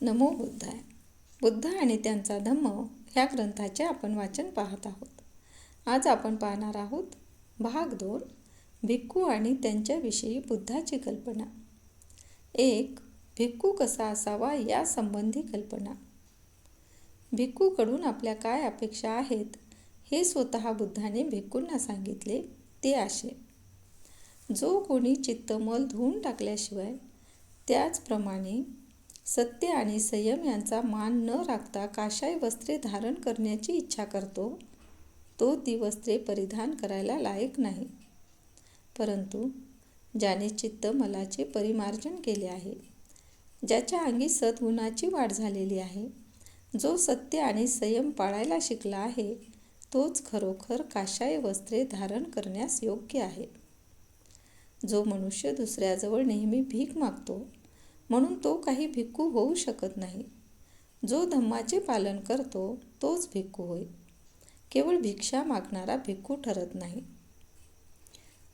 नमो बुद्धाय बुद्ध आणि त्यांचा धम्म ह्या ग्रंथाचे आपण वाचन पाहत आहोत. आज आपण पाहणार आहोत भाग दोन भिक्खू आणि त्यांच्याविषयी बुद्धाची कल्पना. एक भिक्खू कसा असावा या संबंधी कल्पना. भिक्खूकडून आपल्या काय अपेक्षा आहेत हे स्वतः बुद्धाने भिक्खूंना सांगितले ते असे. जो कोणी चित्तमल धुवून टाकल्याशिवाय त्याचप्रमाणे सत्य आणि संयम यांचा मान न राखता काशाय वस्त्रे धारण करण्याची इच्छा करतो तो ती वस्त्रे परिधान करायला लायक नाही. परंतु ज्याने चित्त मलाचे परिमार्जन केले आहे ज्याच्या अंगी सद्गुणाची वाढ झालेली आहे जो सत्य आणि संयम पाळायला शिकला आहे तोच खरोखर काशाय वस्त्रे धारण करण्यास योग्य आहे. जो मनुष्य दुसऱ्याजवळ नेहमी भीक मागतो म्हणून तो काही भिक्खू होऊ शकत नाही. जो धम्माचे पालन करतो तोच भिक्खू होय. केवळ भिक्षा मागणारा भिक्खू ठरत नाही.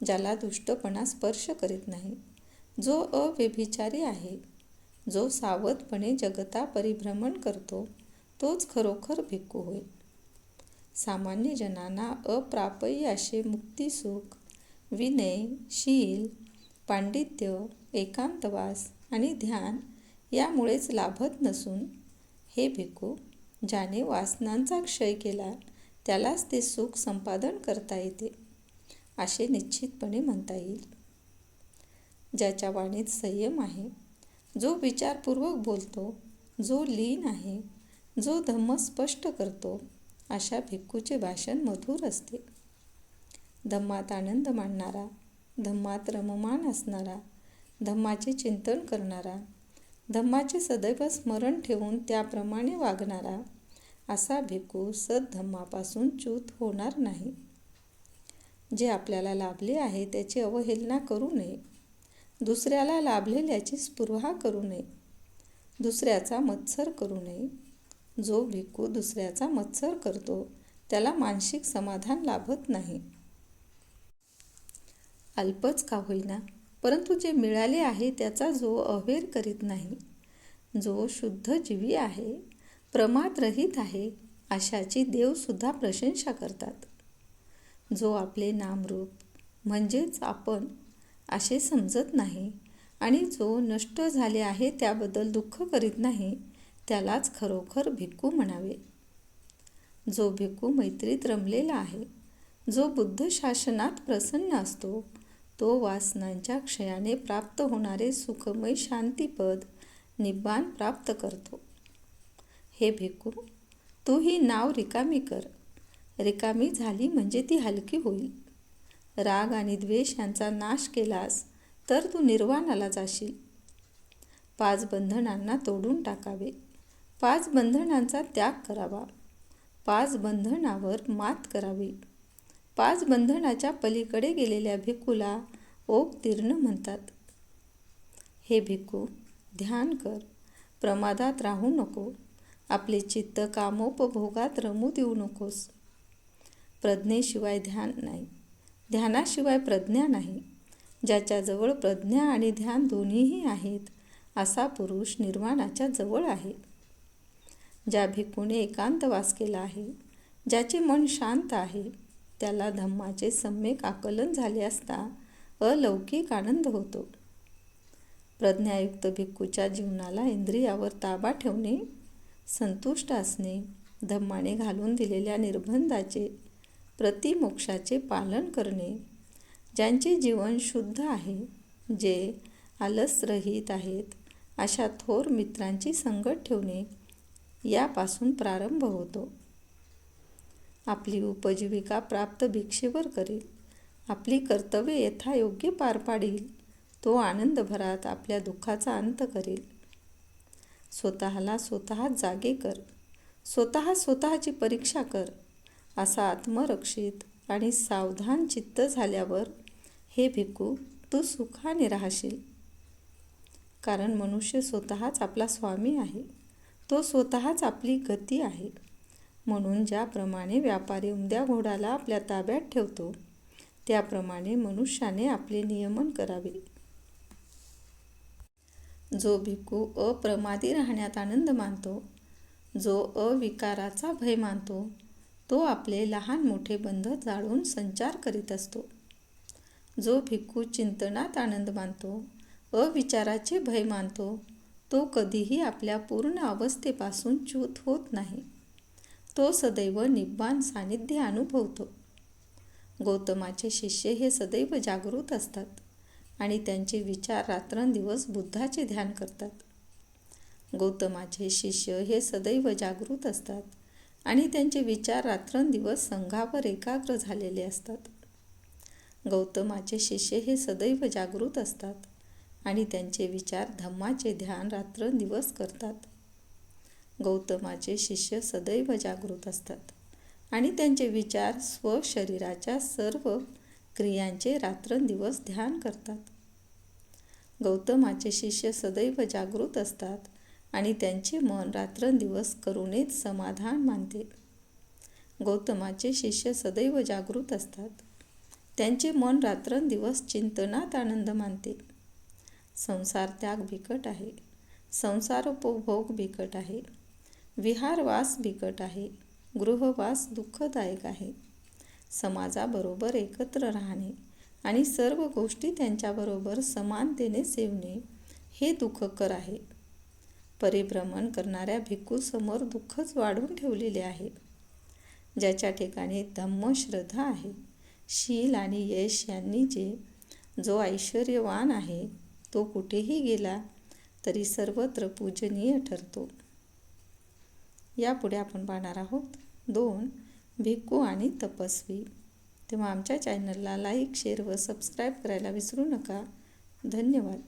ज्याला दुष्टपणा स्पर्श करीत नाही. जो अव्यभिचारी आहे जो सावधपणे जगता परिभ्रमण करतो तोच खरोखर भिक्खू होय. सामान्य जनांना अप्रापयी असे मुक्तिसुख विनय शील पांडित्य एकांतवास आणि ध्यान यामुळेच लाभत नसून हे भिक्खू ज्याने वासनांचा क्षय केला त्यालाच ते सुख संपादन करता येते असे निश्चितपणे म्हणता येईल. ज्याच्या वाणीत संयम आहे जो विचारपूर्वक बोलतो जो लीन आहे जो धम्म स्पष्ट करतो अशा भिक्खूचे भाषण मधुर असते. धम्मात आनंद मानणारा धम्मात रममान असणारा धम्माचे चिंतन करणारा धम्माचे सदैव स्मरण ठेवून त्याप्रमाणे वागणारा असा भिक्खू सद्धम्मापासून च्यूत होणार नाही. जे आपल्याला लाभले आहे त्याची अवहेलना करू नये. दुसऱ्याला लाभलेल्याची स्पृहा करू नये. दुसऱ्याचा मत्सर करू नये. जो भिक्खू दुसऱ्याचा मत्सर करतो त्याला मानसिक समाधान लाभत नाही. अल्पच का होईना? परंतु जे मिळाले आहे त्याचा जो अवेर करीत नाही जो शुद्ध जीवी आहे प्रमादरहित आहे अशाची देवसुद्धा प्रशंसा करतात. जो आपले नामरूप म्हणजेच आपण असे समजत नाही आणि जो नष्ट झाले आहे त्याबद्दल दुःख करीत नाही त्यालाच खरोखर भिक्खू म्हणावे. जो भिक्खू मैत्रीत रमलेला आहे जो बुद्ध शासनात प्रसन्न असतो तो वासनांच्या क्षयाने प्राप्त होणारे सुखमय शांतीपद निब्बान प्राप्त करतो. हे भिकू तू ही नाव रिकामी कर. रिकामी झाली म्हणजे ती हलकी होईल. राग आणि द्वेष यांचा नाश केलास तर तू निर्वाणाला जाशील. पाच बंधनांना तोडून टाकावे. पाच बंधनांचा त्याग करावा. पाच बंधनावर मात करावी. पाच बंधनाच्या पलीकडे गेलेल्या भिक्खूला तीर्ण म्हणतात. हे भिक्खू ध्यान कर. प्रमादात राहू नको. आपले चित्त कामोपभोगात रमू देऊ नकोस. प्रज्ञेशिवाय ध्यान नाही. ध्यानाशिवाय प्रज्ञा नाही. ज्याच्याजवळ प्रज्ञा आणि ध्यान दोन्हीही आहेत असा पुरुष निर्वाणाच्या जवळ आहे. ज्या भिक्खूने एकांतवास केला आहे ज्याचे मन शांत आहे त्याला धम्माचे सम्यक आकलन झाले असता अलौकिक आनंद होतो. प्रज्ञायुक्त भिक्खूच्या जीवनाला इंद्रियावर ताबा ठेवणे संतुष्ट असणे धम्माने घालून दिलेल्या निर्बंधाचे प्रतिमोक्षाचे पालन करणे ज्यांचे जीवन शुद्ध आहे जे आलसरहित आहेत अशा थोर मित्रांची संगत ठेवणे यापासून प्रारंभ होतो. आपली उपजीविका प्राप्त भिक्षेवर करेल. आपली कर्तव्ये यथायोग्य पार पाडील. तो आनंदभरात आपल्या दुःखाचा अंत करेल. स्वतःला स्वतः जागे कर. स्वतः स्वतःची परीक्षा कर. असा आत्मरक्षित आणि सावधान चित्त झाल्यावर हे भिकू तू सुखाने राहशील. कारण मनुष्य स्वतःच आपला स्वामी आहे. तो स्वतःच आपली गती आहे. म्हणून ज्याप्रमाणे व्यापारी उमद्या घोडाला आपल्या ताब्यात ठेवतो त्याप्रमाणे मनुष्याने आपले नियमन करावे. जो भिक्खू अप्रमादी राहण्यात आनंद मानतो जो अविकाराचा भय मानतो तो आपले लहान मोठे बंध जाळून संचार करीत असतो. जो भिक्खू चिंतनात आनंद मानतो अविचाराचे भय मानतो तो कधीही आपल्या पूर्ण अवस्थेपासून च्यूत होत नाही. तो सदैव निब्बान सानिध्य अनुभवतो. गौतमाचे शिष्य हे सदैव जागृत असतात आणि त्यांचे विचार रात्रंदिवस बुद्धाचे ध्यान करतात. गौतमाचे शिष्य हे सदैव जागृत असतात आणि त्यांचे विचार रात्रंदिवस संघावर एकाग्र झालेले असतात. गौतमाचे शिष्य हे सदैव जागृत असतात आणि त्यांचे विचार धम्माचे ध्यान रात्रंदिवस करतात. गौतमाचे शिष्य सदैव जागृत असतात आणि त्यांचे विचार स्वशरीराच्या सर्व क्रियांचे रात्रंदिवस ध्यान करतात. गौतमाचे शिष्य सदैव जागृत असतात आणि त्यांचे मन रात्रंदिवस करुणेत समाधान मानते. गौतमाचे शिष्य सदैव जागृत असतात. त्यांचे मन रात्रंदिवस चिंतनात आनंद मानते. संसार त्याग बिकट आहे. संसारोपभोग बिकट आहे. विहारवास बिकट आहे गृहवास दुःखदायक आहे. समाजाबरोबर एकत्र राहणे आणि सर्व गोष्टी त्यांच्याबरोबर समानतेने सेवणे हे दुःखकर आहे. परिभ्रमण करणाऱ्या भिक्खूसमोर दुःखच वाढून ठेवलेले आहे. ज्याच्या ठिकाणी धम्मश्रद्धा आहे शील आणि यश यांनी जे जो ऐश्वर्यवान आहे तो कुठेही गेला तरी सर्वत्र पूजनीय ठरतो. यापुढे आपण पाहणार आहोत दोन भिक्खू आणि तपस्वी. तेव्हा आमच्या चॅनलला लाईक शेअर व सबस्क्राईब करायला विसरू नका. धन्यवाद.